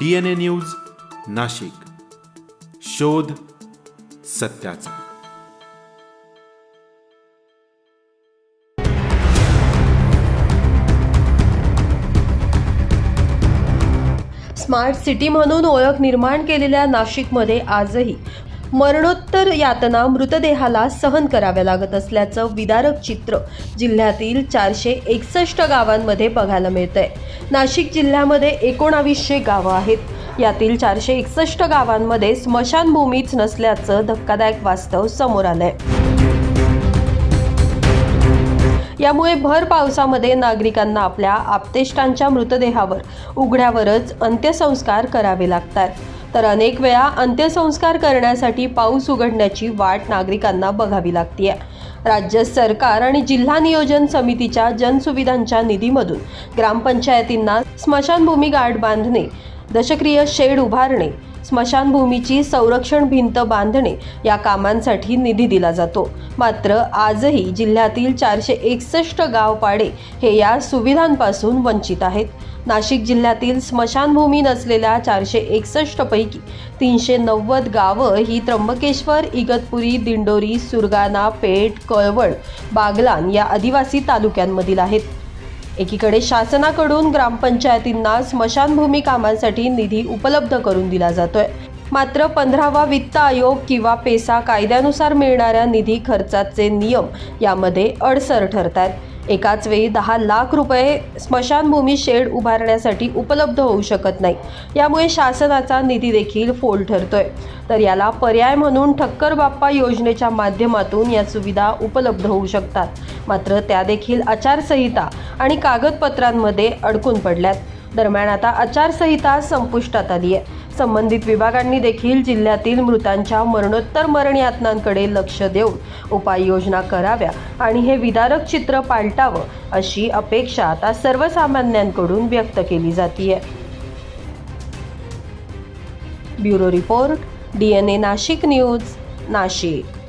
DNA news Nashik. शोध सत्याचा. Smart city म्हणून ओळख निर्माण केलेल्या नाशिकमध्ये आजही मरणोत्तर यातना मृतदेहाला सहन कराव्या लागत असल्याचं विदारक चित्र जिल्ह्यातील चारशे एकसष्ट गावांमध्ये बघायला मिळतंय. नाशिक जिल्ह्यामध्ये एकोणावीसशे गावं आहेत. यातील चारशे एकसष्ट गावांमध्ये स्मशानभूमीच नसल्याचं धक्कादायक वास्तव समोर आलंय. यामुळे भर पावसामध्ये नागरिकांना आपल्या आप्तेष्टांच्या मृतदेहावर उघड्यावरच अंत्यसंस्कार करावे लागतात. तर अनेक वेळा अंत्यसंस्कार करण्यासाठी पाऊस उघडण्याची वाट नागरिकांना बघावी लागते राज्य सरकार आणि जिल्हा नियोजन समितीच्या जनसुविधांच्या निधीमधून ग्रामपंचायतींना स्मशानभूमी गाठ बांधणे दशक्रिय शेड उभारणे स्मशानभूमीची संरक्षण भिंत बांधणे या कामांसाठी निधी दिला जातो. मात्र आजही जिल्ह्यातील चारशे एकसष्ट गावपाडे हे या सुविधांपासून वंचित आहेत. नाशिक जिल्ह्यातील स्मशानभूमी नसलेल्या चारशे एकसष्ट पैकी तीनशे नव्वद गावं ही त्र्यंबकेश्वर इगतपुरी दिंडोरी सुरगाणा पेठ कळवण बागलान या आदिवासी तालुक्यांमधील आहेत. एकीकडे शासनाकडून ग्रामपंचायतींना स्मशानभूमी कामांसाठी निधी उपलब्ध करून दिला जातोय. मात्र पंधरावा वित्त आयोग किंवा पेसा कायद्यानुसार मिळणाऱ्या निधी खर्चाचे नियम यामध्ये अडसर ठरत आहेत एकाच वेळी दहा लाख रुपये स्मशानभूमी शेड उभारण्यासाठी उपलब्ध होऊ शकत नाही. यामुळे शासनाचा निधी देखील फोल ठरतोय. तर याला पर्याय म्हणून ठक्कर बाप्पा योजनेच्या माध्यमातून या सुविधा उपलब्ध होऊ शकतात. मात्र त्या देखील आचारसंहिता आणि कागदपत्रांमध्ये अडकून पडल्यात. दरम्यान आता आचारसंहिता संपुष्टात आली आहे संबंधित विभागांनी देखील जिल्ह्यातील मृतांच्या मरणोत्तर मरण यातनांकडे लक्ष देऊन उपाययोजना कराव्या आणि हे विदारक चित्र पालटावं अशी अपेक्षा आता सर्वसामान्यांकडून व्यक्त केली जातीये. Bureau report D N A Nashik news Nashik.